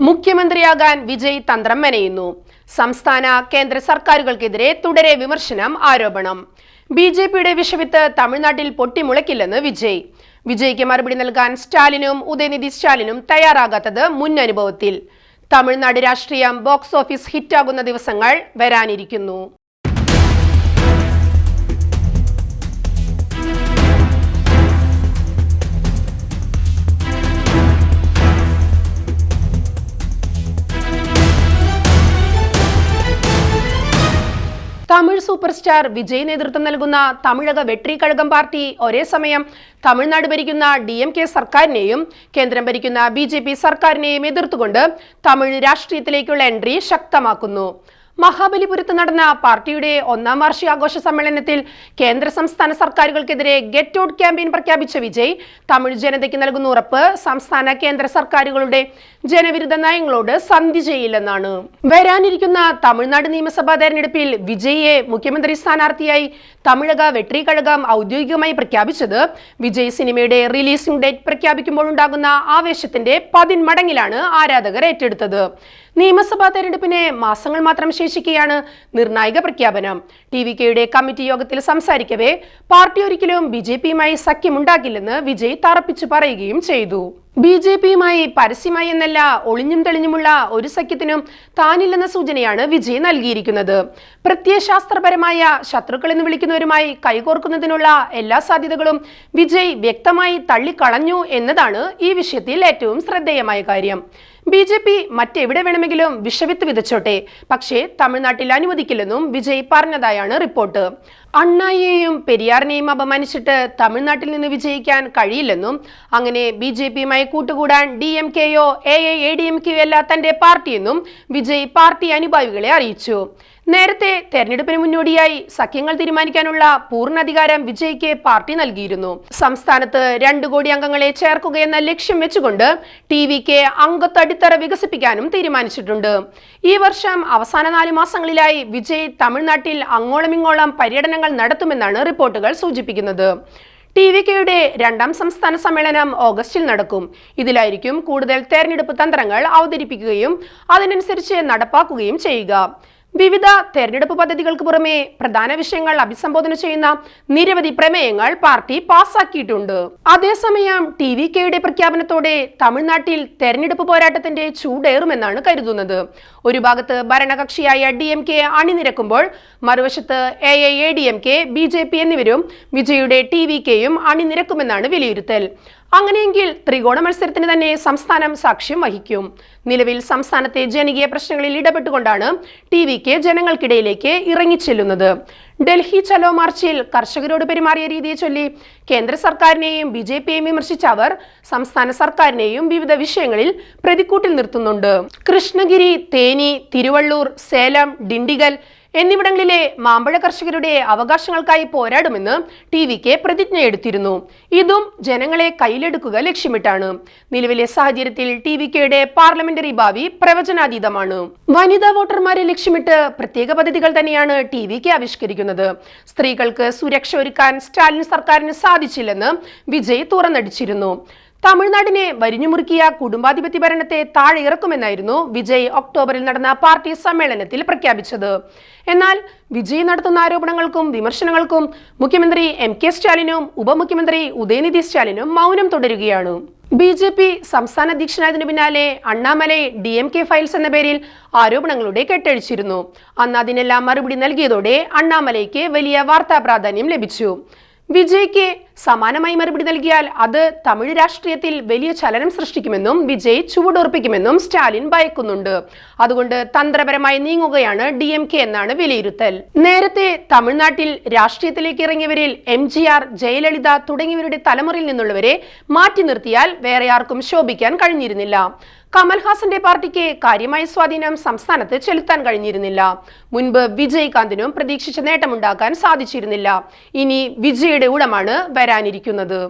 മുഖ്യമന്ത്രിയാകാൻ വിജയ് തന്ത്രം മെനയുന്നു. സംസ്ഥാന കേന്ദ്ര സർക്കാരുകൾക്കെതിരെ തുടരെ വിമർശനം ആരോപണം. ബി ജെ പിയുടെ വിഷവിത്ത് തമിഴ്നാട്ടിൽ പൊട്ടിമുളയ്ക്കില്ലെന്ന് വിജയ്. വിജയ്ക്ക് മറുപടി നൽകാൻ സ്റ്റാലിനും ഉദയനിധി സ്റ്റാലിനും തയ്യാറാകാത്തത് മുൻ അനുഭവത്തിൽ. തമിഴ്നാട് രാഷ്ട്രീയം ബോക്സ് ഓഫീസ് ഹിറ്റാകുന്ന ദിവസങ്ങൾ വരാനിരിക്കുന്നു. സൂപ്പർ സ്റ്റാർ വിജയ് നേതൃത്വം നൽകുന്ന തമിഴക വെട്രി കഴകം പാർട്ടി ഒരേ സമയം തമിഴ്നാട് ഭരിക്കുന്ന ഡി എം കെ സർക്കാരിനെയും കേന്ദ്രം ഭരിക്കുന്ന ബി ജെ പി സർക്കാരിനെയും എതിർത്തുകൊണ്ട് തമിഴ് രാഷ്ട്രീയത്തിലേക്കുള്ള എൻട്രി ശക്തമാക്കുന്നു. മഹാബലിപുരത്ത് നടന്ന പാർട്ടിയുടെ ഒന്നാം വാർഷികാഘോഷ സമ്മേളനത്തിൽ കേന്ദ്ര സംസ്ഥാന സർക്കാരുകൾക്കെതിരെ ഗെറ്റ് ഔട്ട് ക്യാമ്പയിൻ പ്രഖ്യാപിച്ച വിജയ് തമിഴ് ജനതയ്ക്ക് നൽകുന്ന ഉറപ്പ് സംസ്ഥാന കേന്ദ്ര സർക്കാരുകളുടെ ജനവിരുദ്ധ നയങ്ങളോട് സന്ധി ചെയ്യില്ലെന്നാണ്. വരാനിരിക്കുന്ന തമിഴ്നാട് നിയമസഭാ തെരഞ്ഞെടുപ്പിൽ വിജയിയെ മുഖ്യമന്ത്രി സ്ഥാനാർത്ഥിയായി തമിഴക വെട്രി കഴകം ഔദ്യോഗികമായി പ്രഖ്യാപിച്ചത് വിജയ് സിനിമയുടെ റിലീസിംഗ് ഡേറ്റ് പ്രഖ്യാപിക്കുമ്പോഴുണ്ടാകുന്ന ആവേശത്തിന്റെ പതിന്മടങ്ങിലാണ് ആരാധകർ ഏറ്റെടുത്തത്. നിയമസഭാ തെരഞ്ഞെടുപ്പിന് മാസങ്ങൾ മാത്രം ശേഷിക്കെയാണ് നിർണായക പ്രഖ്യാപനം. ടി വി കെയുടെ കമ്മിറ്റി യോഗത്തിൽ സംസാരിക്കവേ പാർട്ടി ഒരിക്കലും ബി ജെ പിയുമായി സഖ്യമുണ്ടാകില്ലെന്ന് വിജയ് തറപ്പിച്ചു പറയുകയും ചെയ്തു. ബി ജെ പിയുമായി പരസ്യമായി എന്നല്ല ഒളിഞ്ഞും തെളിഞ്ഞുമുള്ള ഒരു സഖ്യത്തിനും താനില്ലെന്ന സൂചനയാണ് വിജയ് നൽകിയിരിക്കുന്നത്. പ്രത്യയശാസ്ത്രപരമായ ശത്രുക്കൾ എന്ന് വിളിക്കുന്നവരുമായി കൈകോർക്കുന്നതിനുള്ള എല്ലാ സാധ്യതകളും വിജയ് വ്യക്തമായി തള്ളിക്കളഞ്ഞു എന്നതാണ് ഈ വിഷയത്തിൽ ഏറ്റവും ശ്രദ്ധേയമായ കാര്യം. ബി ജെ പി മറ്റെവിടെ വേണമെങ്കിലും വിഷവിത്ത് വിതച്ചോട്ടെ. പക്ഷേ തമിഴ്നാട്ടിൽ അനുവദിക്കില്ലെന്നും വിജയ് പറഞ്ഞതായാണ് റിപ്പോർട്ട്. അണ്ണായിയെയും പെരിയാറിനെയും അപമാനിച്ചിട്ട് തമിഴ്നാട്ടിൽ നിന്ന് വിജയിക്കാൻ കഴിയില്ലെന്നും അങ്ങനെ ബി ജെ പിയുമായി കൂട്ടുകൂടാൻ ഡി എം കെയോ എ എ ഡി എം കെയോ അല്ല തന്റെ പാർട്ടിയെന്നും വിജയ് പാർട്ടി അനുഭാവികളെ അറിയിച്ചു. നേരത്തെ തെരഞ്ഞെടുപ്പിന് മുന്നോടിയായി സഖ്യങ്ങൾ തീരുമാനിക്കാനുള്ള പൂർണ അധികാരം വിജയ്ക്ക് പാർട്ടി നൽകിയിരുന്നു. സംസ്ഥാനത്ത് രണ്ടു കോടി അംഗങ്ങളെ ചേർക്കുകയെന്ന ലക്ഷ്യം വെച്ചുകൊണ്ട് ടി വിക്ക് അംഗത്തടിത്തറ വികസിപ്പിക്കാനും തീരുമാനിച്ചിട്ടുണ്ട്. ഈ വർഷം അവസാന നാല് മാസങ്ങളിലായി വിജയ് തമിഴ്നാട്ടിൽ അങ്ങോളമിങ്ങോളം പര്യടനങ്ങൾ നടത്തുമെന്നാണ് റിപ്പോർട്ടുകൾ സൂചിപ്പിക്കുന്നത്. ടി വി കെയുടെ രണ്ടാം സംസ്ഥാന സമ്മേളനം ഓഗസ്റ്റിൽ നടക്കും. ഇതിലായിരിക്കും കൂടുതൽ തെരഞ്ഞെടുപ്പ് തന്ത്രങ്ങൾ അവതരിപ്പിക്കുകയും അതിനനുസരിച്ച് നടപ്പാക്കുകയും ചെയ്യുക. വിവിധ തെരഞ്ഞെടുപ്പ് പദ്ധതികൾക്ക് പുറമെ പ്രധാന വിഷയങ്ങൾ അഭിസംബോധന ചെയ്യുന്ന നിരവധി പ്രമേയങ്ങൾ പാർട്ടി പാസാക്കിയിട്ടുണ്ട്. അതേസമയം ടി വി കെയുടെ പ്രഖ്യാപനത്തോടെ തമിഴ്നാട്ടിൽ തെരഞ്ഞെടുപ്പ് പോരാട്ടത്തിന്റെ ചൂടേറുമെന്നാണ് കരുതുന്നത്. ഒരു ഭാഗത്ത് ഭരണകക്ഷിയായ ഡി എം കെ അണിനിരക്കുമ്പോൾ മറുവശത്ത് A A A D M K B J P എന്നിവരും വിജയുടെ ടി വി കെയും അണിനിരക്കുമെന്നാണ് വിലയിരുത്തൽ. അങ്ങനെയെങ്കിൽ ത്രികോണ മത്സരത്തിന് തന്നെ സംസ്ഥാനം സാക്ഷ്യം വഹിക്കും. നിലവിൽ സംസ്ഥാനത്തെ ജനകീയ പ്രശ്നങ്ങളിൽ ഇടപെട്ടുകൊണ്ടാണ് ടി വി കെ ജനങ്ങൾക്കിടയിലേക്ക് ഇറങ്ങിച്ചെല്ലുന്നത്. ഡൽഹി ചലോ മാർച്ചിൽ കർഷകരോട് പെരുമാറിയ രീതിയെ ചൊല്ലി കേന്ദ്ര സർക്കാരിനെയും ബി ജെ പിയെയും വിമർശിച്ച അവർ സംസ്ഥാന സർക്കാരിനെയും വിവിധ വിഷയങ്ങളിൽ പ്രതിക്കൂട്ടിൽ നിർത്തുന്നുണ്ട്. കൃഷ്ണഗിരി തേനി തിരുവള്ളൂർ സേലം ഡിണ്ടിഗൽ എന്നിവിടങ്ങളിലെ മാമ്പഴ കർഷകരുടെ അവകാശങ്ങൾക്കായി പോരാടുമെന്ന് ടി വി കെ പ്രതിജ്ഞയെടുത്തിരുന്നു ഇതും ജനങ്ങളെ കയ്യിലെടുക്കുക ലക്ഷ്യമിട്ടാണ്. നിലവിലെ സാഹചര്യത്തിൽ ടി വി കെയുടെ പാർലമെന്ററി ഭാവി പ്രവചനാതീതമാണ്. വനിതാ വോട്ടർമാരെ ലക്ഷ്യമിട്ട് പ്രത്യേക പദ്ധതികൾ തന്നെയാണ് ടി വി കെ ആവിഷ്കരിക്കുന്നത്. സ്ത്രീകൾക്ക് സുരക്ഷ ഒരുക്കാൻ സ്റ്റാലിൻ സർക്കാരിന് സാധിച്ചില്ലെന്ന് വിജയ് തുറന്നടിച്ചിരുന്നു. തമിഴ്നാടിനെ വരിഞ്ഞുമുറുക്കിയ കുടുംബാധിപത്യ ഭരണത്തെ താഴെ ഇറക്കുമെന്നായിരുന്നു വിജയ് ഒക്ടോബറിൽ നടന്ന പാർട്ടി സമ്മേളനത്തിൽ പ്രഖ്യാപിച്ചത്. എന്നാൽ വിജയ് നടത്തുന്ന ആരോപണങ്ങൾക്കും വിമർശനങ്ങൾക്കും മുഖ്യമന്ത്രി എം കെ സ്റ്റാലിനും ഉപമുഖ്യമന്ത്രി ഉദയനിധി സ്റ്റാലിനും മൗനം തുടരുകയാണ്. ബി ജെ പി സംസ്ഥാന അധ്യക്ഷനായതിനു പിന്നാലെ Annamalai D M K files എന്ന പേരിൽ ആരോപണങ്ങളുടെ കെട്ടഴിച്ചിരുന്നു. അന്ന് അതിനെല്ലാം മറുപടി നൽകിയതോടെ അണ്ണാമലൈക്ക് വലിയ വാർത്താ പ്രാധാന്യം ലഭിച്ചു. വിജയ്ക്ക് സമാനമായി മറുപടി നൽകിയാൽ അത് തമിഴ് രാഷ്ട്രീയത്തിൽ വലിയ ചലനം സൃഷ്ടിക്കുമെന്നും വിജയ് ചുവടുറപ്പിക്കുമെന്നും സ്റ്റാലിൻ ഭയക്കുന്നുണ്ട്. അതുകൊണ്ട് തന്ത്രപരമായി നീങ്ങുകയാണ് ഡി എം കെ എന്നാണ് വിലയിരുത്തൽ. നേരത്തെ തമിഴ്നാട്ടിൽ രാഷ്ട്രീയത്തിലേക്ക് ഇറങ്ങിയവരിൽ എം ജി ആർ ജയലളിത തുടങ്ങിയവരുടെ തലമുറയിൽ നിന്നുള്ളവരെ മാറ്റി നിർത്തിയാൽ വേറെ ആർക്കും ശോഭിക്കാൻ കഴിഞ്ഞിരുന്നില്ല. കമൽഹാസന്റെ പാർട്ടിക്ക് കാര്യമായ സ്വാധീനം സംസ്ഥാനത്ത് ചെലുത്താൻ കഴിഞ്ഞിരുന്നില്ല. മുൻപ് വിജയകാന്തിനും പ്രതീക്ഷിച്ച നേട്ടമുണ്ടാക്കാൻ സാധിച്ചിരുന്നില്ല. ഇനി വിജയുടെ ഊടമാണ് വരാനിരിക്കുന്നത്.